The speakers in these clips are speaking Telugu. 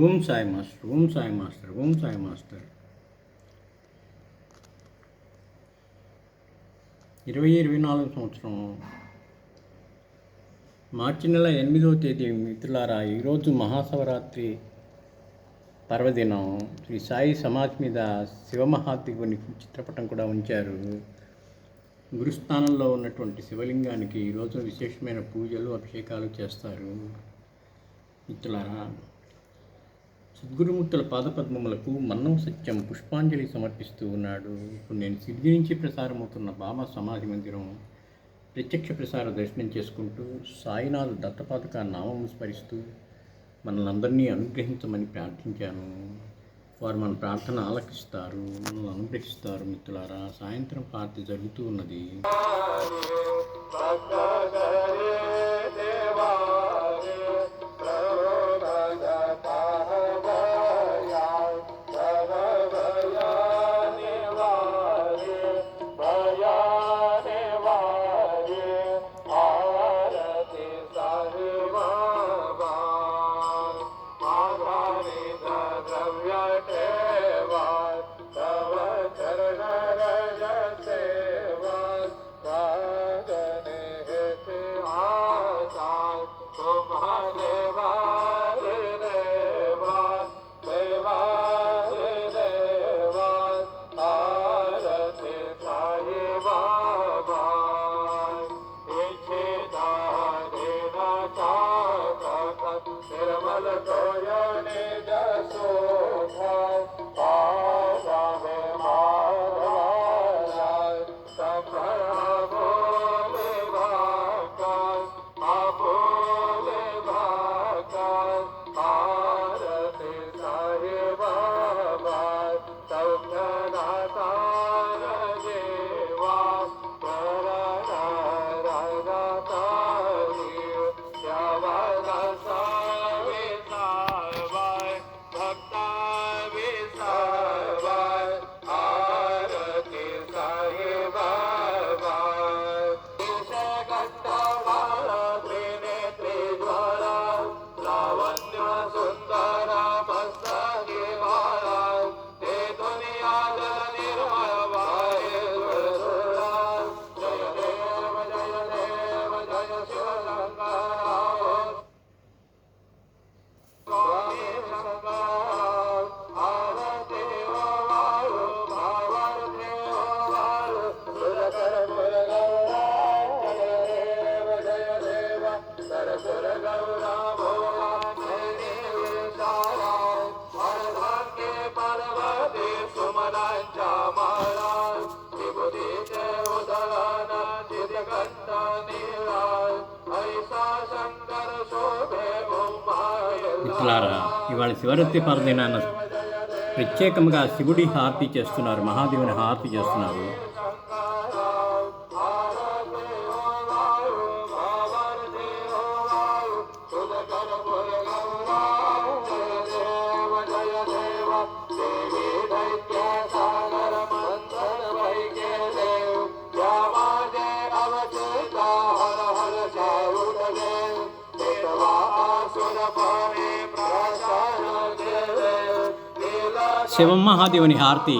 Om Sai master Om Sai master Om Sai master. ఇరవై ఇరవై నాలుగు సంవత్సరం మార్చి నెల ఎనిమిదవ తేదీ మిత్రులారా ఈరోజు మహాశివరాత్రి పర్వదినం. శ్రీ సాయి సమాజ్ మీద శివమహాదేవుని చిత్రపటం కూడా ఉంచారు. గురుస్థానంలో ఉన్నటువంటి శివలింగానికి ఈరోజు విశేషమైన పూజలు అభిషేకాలు చేస్తారు. మిత్రులారా సద్గురుమూర్తుల పాదపద్మములకు మన్నం సత్యం పుష్పాంజలి సమర్పిస్తూ ఉన్నాడు. ఇప్పుడు నేను సిద్ధి నుంచి ప్రసారమవుతున్న బాబా సమాధి మందిరం ప్రత్యక్ష ప్రసార దర్శనం చేసుకుంటూ సాయినాథ్ దత్తపాతక నామం స్మరిస్తూ మనల్ని అనుగ్రహించమని ప్రార్థించాను. వారు మన ప్రార్థన ఆలకిస్తారు మనల్ని అనుగ్రహిస్తారు మిత్రులారా. సాయంత్రం పార్టీ జరుగుతూ ఉన్నది. మిత్రులారా ఇవాళ శివరాత్రి పర్వదినాన ప్రత్యేకంగా శివుడి హారతి చేస్తున్నారు మహాదేవుని హారతి చేస్తున్నారు. శివమహాదేవుని హారతి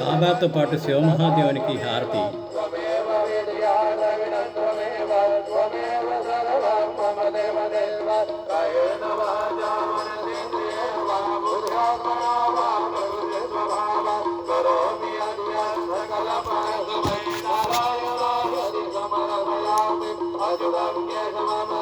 బాబాతో పాటు శివమహాదేవునికి హారతి. హరే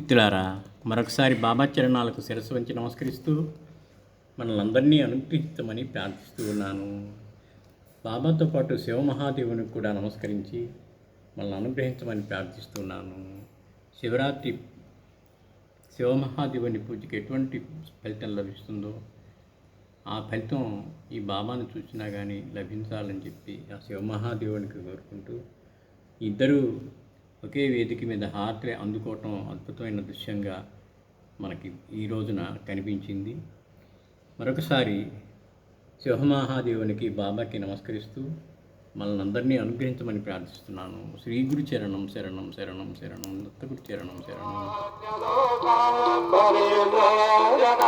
మిత్రులారా మరొకసారి బాబా చరణాలకు శిరస్సు వంచి నమస్కరిస్తూ మనలందరినీ అనుగ్రహిస్తామని ప్రార్థిస్తూ ఉన్నాను. బాబాతో పాటు శివమహాదేవునికి కూడా నమస్కరించి మనల్ని అనుగ్రహించమని ప్రార్థిస్తున్నాను శివరాత్రి శివమహాదేవుని పూజకి ఎటువంటి ఫలితం లభిస్తుందో ఆ ఫలితం ఈ బాబాను చూసినా కానీ లభించాలని చెప్పి ఆ శివమహాదేవునికి కోరుకుంటూ ఇద్దరు ఒకే వేదిక మీద హార్ట్లే అందుకోవటం అద్భుతమైన దృశ్యంగా మనకి ఈ రోజున కనిపించింది. మరొకసారి శివమహాదేవునికి బాబాకి నమస్కరిస్తూ మనల్ని అందరినీ అనుగ్రహించమని ప్రార్థిస్తున్నాను. శ్రీ గురు చరణం శరణం శరణం శరణం దత్తగురు చరణం శరణం.